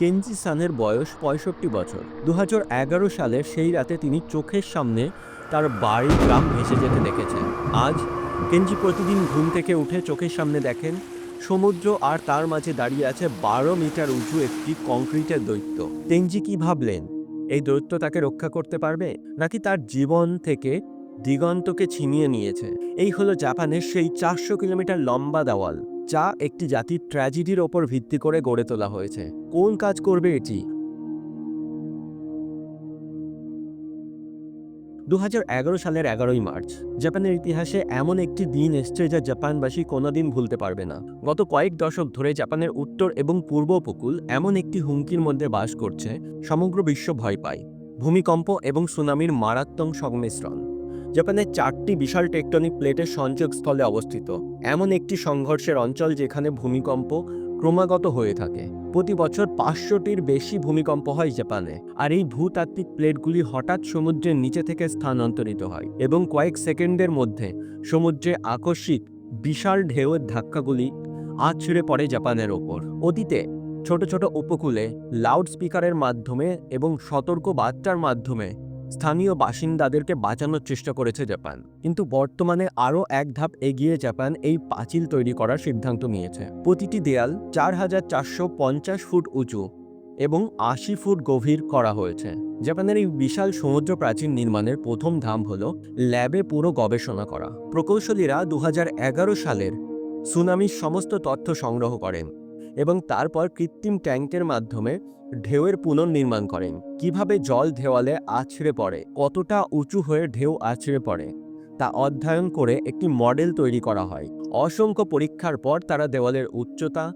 কেনজি সানের বয়স পঁয়ষট্টি বছর। দু হাজার এগারো সালের সেই রাতে তিনি চোখের সামনে তার বাড়ির গ্রাম ভেসে যেতে দেখেছেন। আজ কেনজি প্রতিদিন ঘুম থেকে উঠে চোখের সামনে দেখেন, সমুদ্র আর তার মাঝে দাঁড়িয়ে আছে বারো মিটার উঁচু একটি কংক্রিটের দৈত্য। তেনজি কি ভাবলেন? এই দৈত্য তাকে রক্ষা করতে পারবে? নাকি তার জীবন থেকে দিগন্তকে ছিনিয়ে নিয়েছে? এই হলো জাপানের সেই চারশো কিলোমিটার লম্বা দেওয়াল। যা একটি জাতির ট্র্যাজেডির ওপর ভিত্তি করে গড়ে তোলা হয়েছে। কোন কাজ করবে এটি? দু হাজার এগারো সালের এগারোই মার্চ। জাপানের ইতিহাসে এমন একটি দিন এসছে যা জাপানবাসী কোনোদিন ভুলতে পারবে না। গত কয়েক দশক ধরে জাপানের উত্তর এবং পূর্ব উপকূল এমন একটি হুমকির মধ্যে বাস করছে, সমগ্র বিশ্ব ভয় পায়। ভূমিকম্প এবং সুনামির মারাত্মক সংমিশ্রণ। জাপানের চারটি বিশাল টেকটনিক প্লেটের সংযোগস্থলে অবস্থিত। এমন একটি সংঘর্ষের অঞ্চল যেখানে ভূমিকম্প ক্রমাগত হয়ে থাকে। প্রতি বছর পাঁচশোটির বেশি ভূমিকম্প হয় জাপানে। আর এই ভূতাত্ত্বিক প্লেটগুলি হঠাৎ সমুদ্রের নিচে থেকে স্থানান্তরিত হয় এবং কয়েক সেকেন্ডের মধ্যে সমুদ্রে আকস্মিক বিশাল ঢেউয়ের ধাক্কাগুলি আছড়ে পড়ে জাপানের ওপর। অতীতে ছোট ছোট উপকূলে লাউড স্পিকারের মাধ্যমে এবং সতর্ক বার্তার মাধ্যমে স্থানীয় বাসিন্দাদেরকে বাঁচানোর চেষ্টা করেছে জাপান। কিন্তু বর্তমানে আরও এক ধাপ এগিয়ে জাপান এই পাঁচিল তৈরি করার সিদ্ধান্ত নিয়েছে। প্রতিটি দেয়াল চার হাজার চারশো পঞ্চাশ ফুট উঁচু এবং আশি ফুট গভীর করা হয়েছে। জাপানের এই বিশাল সমুদ্র প্রাচীর নির্মাণের প্রথম ধাম হল ল্যাবে পুরো গবেষণা করা। প্রকৌশলীরা দু হাজার এগারো সালের সুনামির সমস্ত তথ্য সংগ্রহ করেন। এবং তারপর কৃত্রিম ট্যাঙ্কের মাধ্যমে ঢেউয়ের পুনর্নির্মাণ করেন। কীভাবে জল দেওয়ালে আছড়ে পড়ে, কতটা উঁচু হয়ে ঢেউ আছড়ে পড়ে, তা অধ্যয়ন করে একটি মডেল তৈরি করা হয়। অসংখ্য পরীক্ষার পর তারা দেওয়ালের উচ্চতা,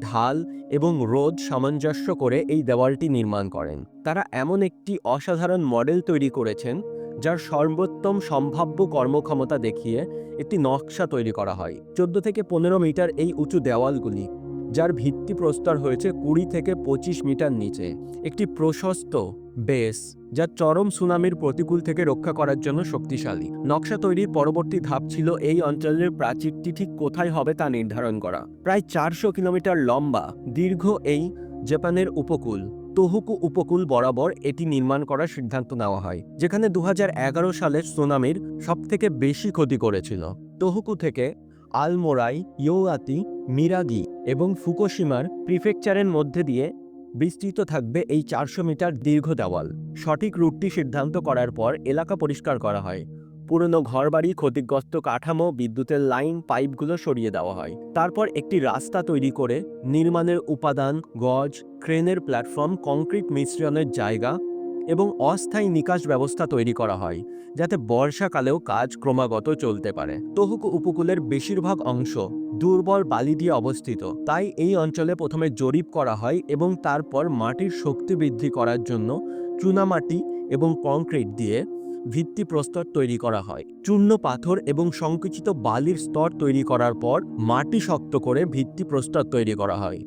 ঢাল এবং রোদ সামঞ্জস্য করে এই দেওয়ালটি নির্মাণ করেন। তারা এমন একটি অসাধারণ মডেল তৈরি করেছেন, যার সর্বোত্তম সম্ভাব্য কর্মক্ষমতা দেখিয়ে একটি নকশা তৈরি করা হয়। চোদ্দ থেকে পনেরো মিটার এই উঁচু দেওয়ালগুলি যার ভিত্তি প্রস্তর হয়েছে কুড়ি থেকে পঁচিশ মিটার নিচে। একটি প্রশস্ত বেস যা চরম সুনামির প্রতিকূল থেকে রক্ষা করার জন্য শক্তিশালী। নকশা তৈরির পরবর্তী ধাপ ছিল এই অঞ্চলের প্রাচীরটি ঠিক কোথায় হবে তা নির্ধারণ করা। প্রায় চারশো কিলোমিটার লম্বা, দীর্ঘ এই জাপানের উপকূল, তোহুকু উপকূল বরাবর এটি নির্মাণ করার সিদ্ধান্ত নেওয়া হয়, যেখানে দু হাজার এগারো সালের সুনামির সবথেকে বেশি ক্ষতি করেছিল। তোহুকু থেকে আলমোরাই ইয়োয়াতি মিরাগি এবং ফুকোশিমার প্রিফেকচারের মধ্যে দিয়ে বিস্তৃত থাকবে এই চারশো মিটার দীর্ঘ দেওয়াল। সঠিক রুটটি সিদ্ধান্ত করার পর এলাকা পরিষ্কার করা হয়। পুরনো ঘরবাড়ি, ক্ষতিগ্রস্ত কাঠামো, বিদ্যুতের লাইন, পাইপগুলো সরিয়ে দেওয়া হয়। তারপর একটি রাস্তা তৈরি করে নির্মাণের উপাদান, গজ, ক্রেনের প্ল্যাটফর্ম, কংক্রিট মিশ্রণের জায়গা এবং অস্থায়ী নিকাশ ব্যবস্থা তৈরি করা হয়, যাতে বর্ষাকালেও কাজ ক্রমাগত চলতে পারে। তহুকু উপকূলের বেশিরভাগ অংশ দুর্বল বালি দিয়ে অবস্থিত, তাই এই অঞ্চলে প্রথমে জরিপ করা হয় এবং তারপর মাটির শক্তি বৃদ্ধি করার জন্য চুনামাটি এবং কংক্রিট দিয়ে ভিত্তিপ্রস্তর তৈরি করা হয়। চূর্ণ পাথর এবং সংকুচিত বালির স্তর তৈরি করার পর মাটি শক্ত করে ভিত্তিপ্রস্তর তৈরি করা হয়।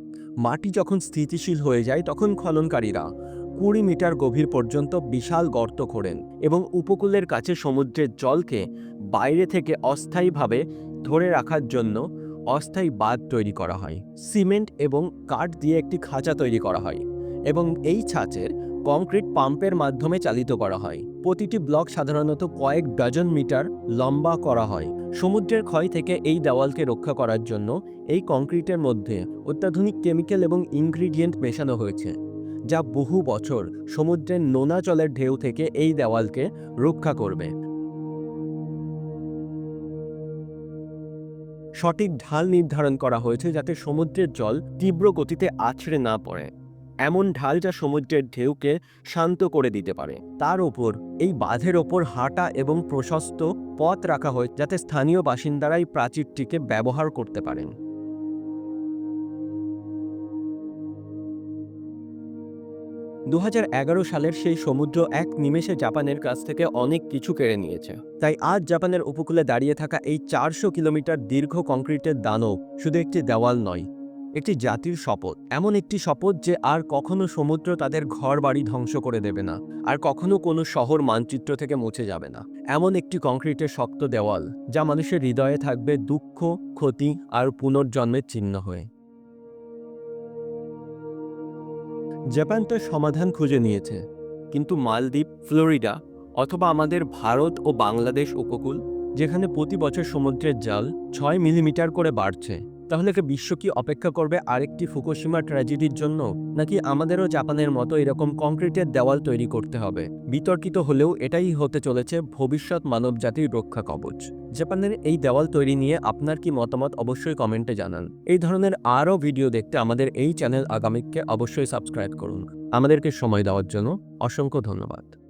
মাটি যখন স্থিতিশীল হয়ে যায়, তখন খননকারীরা কুড়ি মিটার গভীর পর্যন্ত বিশাল গর্ত খোঁড়েন এবং উপকূলের কাছে সমুদ্রের জলকে বাইরে থেকে অস্থায়ীভাবে ধরে রাখার জন্য অস্থায়ী বাঁধ তৈরি করা হয়, সিমেন্ট এবং কাঠ দিয়ে একটি খাঁচা তৈরি করা হয় এবং এই ছাঁচের কংক্রিট পাম্পের মাধ্যমে চালিত করা হয়। প্রতিটি ব্লক সাধারণত কয়েক ডজন মিটার লম্বা করা হয়। সমুদ্রের ক্ষয় থেকে এই দেওয়ালকে রক্ষা করার জন্য এই কংক্রিটের মধ্যে অত্যাধুনিক কেমিক্যাল এবং ইনগ্রিডিয়েন্ট মেশানো হয়েছে। যা বহু বছর সমুদ্রের নোনা জলের ঢেউ থেকে এই দেওয়ালকে রক্ষা করবে। সঠিক ঢাল নির্ধারণ করা হয়েছে যাতে সমুদ্রের জল তীব্র গতিতে আছড়ে না পড়ে। এমন ঢাল যা সমুদ্রের ঢেউকে শান্ত করে দিতে পারে। তার ওপর, এই বাঁধের ওপর হাঁটা এবং প্রশস্ত পথ রাখা হয় যাতে স্থানীয় বাসিন্দারাই প্রাচীরটিকে ব্যবহার করতে পারেন। দু হাজার এগারো সালের সেই সমুদ্র এক নিমেষে জাপানের কাছ থেকে অনেক কিছু কেড়ে নিয়েছে। তাই আজ জাপানের উপকূলে দাঁড়িয়ে থাকা এই চারশো কিলোমিটার দীর্ঘ কংক্রিটের দানব শুধু একটি দেওয়াল নয়, একটি জাতির শপথ। এমন একটি শপথ যে আর কখনো সমুদ্র তাদের ঘর বাড়ি ধ্বংস করে দেবে না, আর কখনো কোনো শহর মানচিত্র থেকে মুছে যাবে না। এমন একটি কংক্রিটের শক্ত দেওয়াল যা মানুষের হৃদয়ে থাকবে দুঃখ, ক্ষতি আর পুনর্জন্মের চিহ্ন হয়ে। জাপান তার সমাধান খুঁজে নিয়েছে। কিন্তু মালদ্বীপ, ফ্লোরিডা অথবা আমাদের ভারত ও বাংলাদেশ উপকূল, যেখানে প্রতি বছর সমুদ্রের জাল ছয় মিলিমিটার করে বাড়ছে। তাহলে কি বিশ্ব কি অপেক্ষা করবে আরেকটি ফুকুশিমা ট্র্যাজেডির জন্য? নাকি আমাদেরও জাপানের মতো এরকম কংক্রিটের দেওয়াল তৈরি করতে হবে? বিতর্কিত হলেও এটাই হতে চলেছে ভবিষ্যৎ মানবজাতির রক্ষা কবচ। জাপানের এই দেওয়াল তৈরি নিয়ে আপনার কি মতামত অবশ্যই কমেন্টে জানান। এই ধরনের আরও ভিডিও দেখতে আমাদের এই চ্যানেল আগামীকে অবশ্যই সাবস্ক্রাইব করুন। আমাদেরকে সময় দেওয়ার জন্য অসংখ্য ধন্যবাদ।